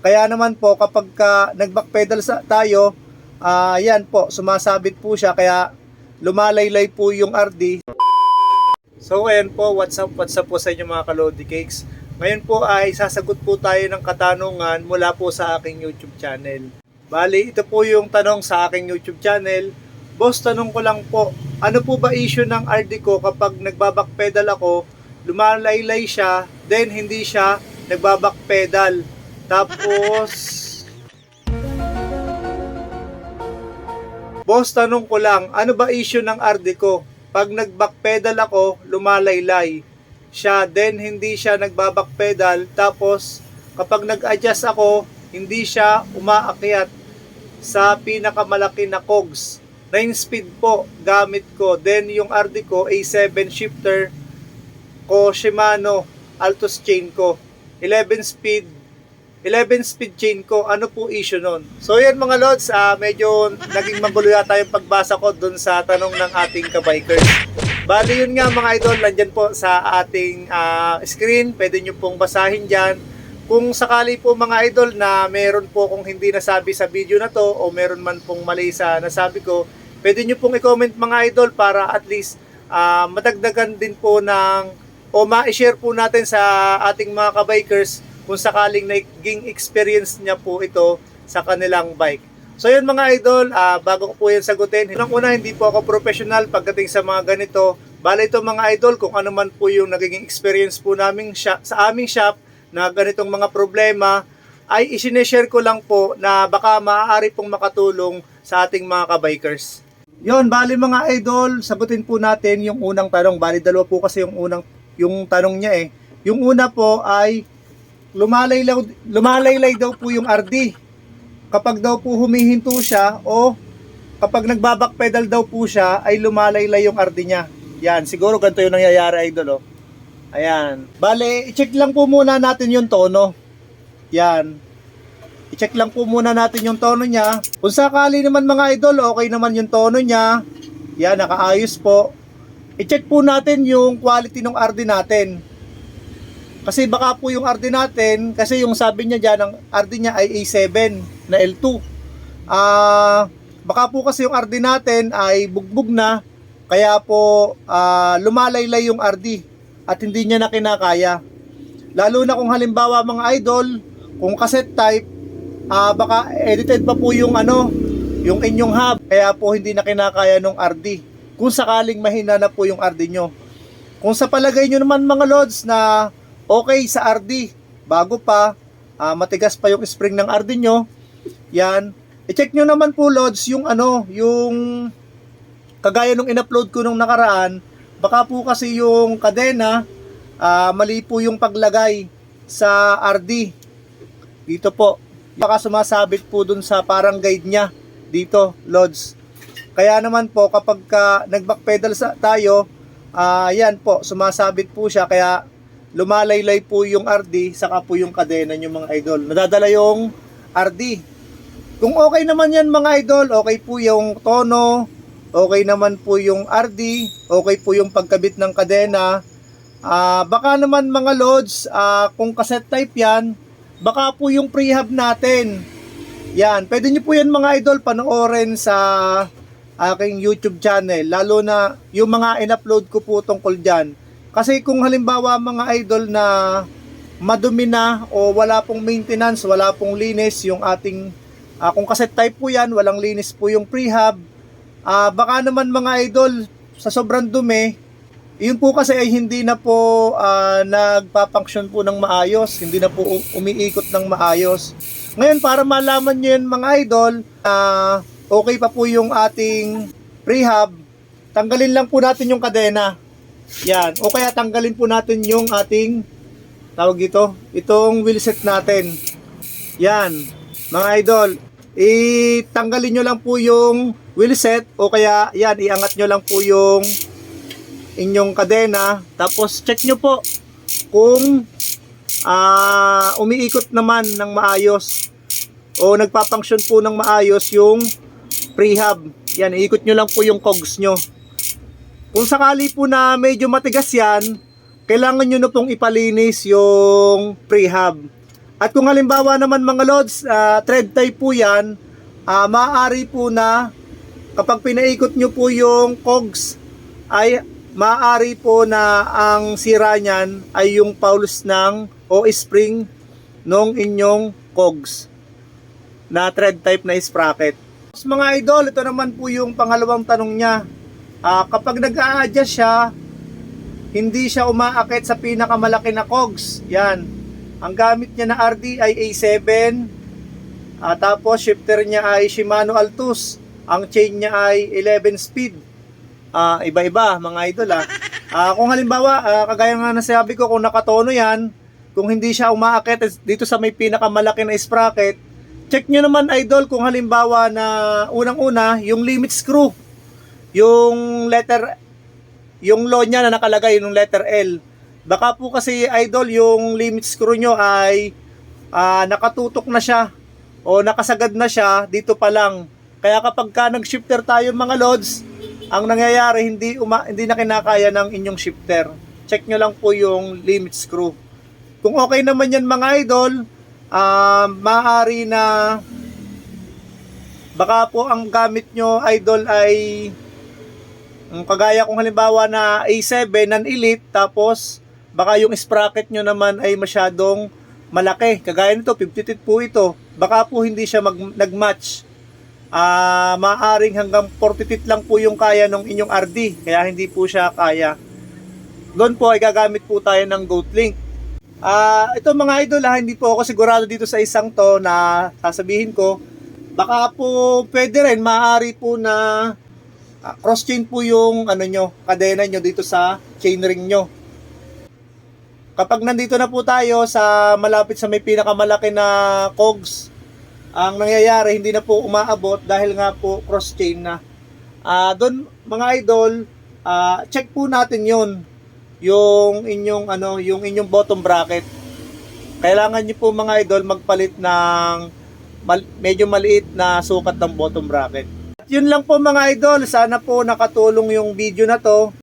Kaya naman po kapag ka nag-backpedal sa tayo, ah yan po, sumasabit po siya kaya lumalaylay po yung RD. So ayan po, what's up, what's up po sa inyo mga kalodi cakes. Ngayon po ay sasagot po tayo ng katanungan mula po sa aking YouTube channel. Bali, ito po yung tanong sa aking YouTube channel. Boss, tanong ko lang po, ano po ba issue ng RD ko kapag nagbabackpedal ako, lumalaylay siya, then hindi siya nagbabackpedal. Tapos, Boss, tanong ko lang, ano ba issue ng RD ko? Pag nag-backpedal ako, lumalaylay siya, then hindi siya nagbabackpedal. Tapos, kapag nag-adjust ako, hindi siya umaakyat sa pinakamalaki na cogs. 9 speed po gamit ko. Then, yung RD ko, A7 shifter ko Shimano Altos chain ko. 11 speed 11 speed chain ko, ano po issue nun? So yan mga lods, ah, medyo naging magulo yata yung pagbasa ko dun sa tanong ng ating kabikers. Bali yun nga mga idol, nandyan po sa ating ah, screen, pwede nyo pong basahin dyan. Kung sakali po mga idol na meron po kung hindi nasabi sa video na to o meron man pong mali sa nasabi ko, pwede nyo pong i-comment mga idol para at least ah, madagdagan din po ng o ma-share po natin sa ating mga kabikers kung sakaling naging experience niya po ito sa kanilang bike. So yun mga idol, ah, bago ko po yan sagutin, unang una hindi po ako professional pagdating sa mga ganito. Bale ito mga idol, kung ano man po yung naging experience po namin shop, sa aming shop na ganitong mga problema, ay isineshare ko lang po na baka maaari pong makatulong sa ating mga kabikers. Yon, bali mga idol, sagutin po natin yung unang tanong. Bali dalawa po kasi yung unang yung tanong niya eh. Yung una po ay lumalaylay, lumalaylay daw po yung RD. Kapag daw po humihinto siya o kapag nagbabackpedal daw po siya ay lumalaylay yung RD niya. Yan, siguro ganito yung nangyayari idol oh. Ayan. Bale, i-check lang po muna natin yung tono. Yan. I-check lang po muna natin yung tono niya. Kung sakali naman mga idol, okay naman yung tono niya. Yan, nakaayos po. I-check po natin yung quality ng RD natin. Kasi baka po yung RD natin, kasi yung sabi niya dyan, ang RD niya ay A7 na L2. Ah, baka po kasi yung RD natin ay bugbog na, kaya po ah, lumalaylay yung RD at hindi niya na kinakaya. Lalo na kung halimbawa mga idol, kung cassette type, ah, baka edited pa po yung ano, yung inyong hub, kaya po hindi na kinakaya ng RD. Kung sakaling mahina na po yung RD nyo. Kung sa palagay nyo naman mga lods na okay sa RD, bago pa, ah, matigas pa yung spring ng RD nyo, yan, i-check nyo naman po lods yung ano, yung kagaya nung in-upload ko nung nakaraan, baka po kasi yung kadena, ah, mali po yung paglagay sa RD. Dito po, baka sumasabit po dun sa parang guide niya dito, lods. Kaya naman po kapag ka nag-backpedal sa tayo, ah yan po, sumasabit po siya. Kaya lumalaylay po yung RD saka po yung kadena nyo mga idol. Nadadala yung RD. Kung okay naman yan mga idol, okay po yung tono, okay naman po yung RD, okay po yung pagkabit ng kadena. Ah, baka naman mga loads, ah, kung cassette type yan, baka po yung prehab natin. Yan, pwede nyo po yan mga idol panoorin sa aking YouTube channel, lalo na yung mga in-upload ko po tungkol dyan. Kasi kung halimbawa mga idol na madumi na o wala pong maintenance, wala pong linis yung ating, ah, kung cassette type po yan, walang linis po yung prehab, ah, baka naman mga idol, sa sobrang dumi, yun po kasi ay hindi na po ah, nagpapunction po ng maayos, hindi na po umiikot ng maayos. Ngayon, para malaman nyo yun mga idol, ah, okay pa po yung ating prehab, tanggalin lang po natin yung kadena. Yan. O kaya tanggalin po natin yung ating tawag dito, itong wheelset natin. Yan. Mga idol, itanggalin nyo lang po yung wheelset o kaya yan, iangat nyo lang po yung inyong kadena. Tapos check nyo po kung ah umiikot naman ng maayos o nagpapunction po ng maayos yung prehab. Yan, iikot nyo lang po yung cogs nyo. Kung sakali po na medyo matigas yan, kailangan nyo na pong ipalinis yung prehab. At kung halimbawa naman mga lods, ah, thread tie po yan, ah, maaari po na kapag pinaikot nyo po yung cogs ay maaari po na ang sira niyan ay yung paulus ng o spring nung inyong cogs na thread type na sprocket. Mga idol, ito naman po yung pangalawang tanong niya. Ah, kapag nag-a-adjust siya, hindi siya umaakit sa pinakamalaki na cogs. Yan. Ang gamit niya na RD ay A7. Ah, tapos shifter niya ay Shimano Altus. Ang chain niya ay 11 speed. Ah, iba-iba mga idol ah. Ah, kung halimbawa, ah, kagaya nga nasabi ko kung nakatono 'yan, kung hindi siya umaakit dito sa may pinakamalaki na sprocket, check nyo naman idol kung halimbawa na unang-una, yung limit screw, yung letter, yung low niya na nakalagay, yung letter L. Baka po kasi idol, yung limit screw nyo ay ah, nakatutok na siya o nakasagad na siya dito pa lang. Kaya kapag ka nag-shifter tayo mga loads, ang nangyayari hindi uma, hindi na kinakaya ng inyong shifter. Check nyo lang po yung limit screw. Kung okay naman yan mga idol, ah maaari na baka po ang gamit nyo idol ay kagaya kung halimbawa na A7 nan elite tapos baka yung sprocket nyo naman ay masyadong malaki. Kagaya nito 50 teeth po ito. Baka po hindi siya mag, nag-match. Ah, maaring hanggang 40 teeth lang po yung kaya ng inyong RD kaya hindi po siya kaya. Doon po ay gagamit po tayo ng Goat Link. Ah, ito mga idol ha, hindi po ako sigurado dito sa isang to na sasabihin ko. Baka po pwede rin, maaari po na ah, cross chain po yung ano nyo, kadena nyo dito sa chainring nyo. Kapag nandito na po tayo sa malapit sa may pinakamalaki na cogs, ang nangyayari hindi na po umaabot dahil nga po cross chain na. Ah, doon mga idol, ah, check po natin 'yon yung inyong ano, yung inyong bottom bracket. Kailangan niyo po mga idol magpalit ng mal- medyo maliit na sukat ng bottom bracket. Yun lang po mga idol, sana po nakatulong yung video na to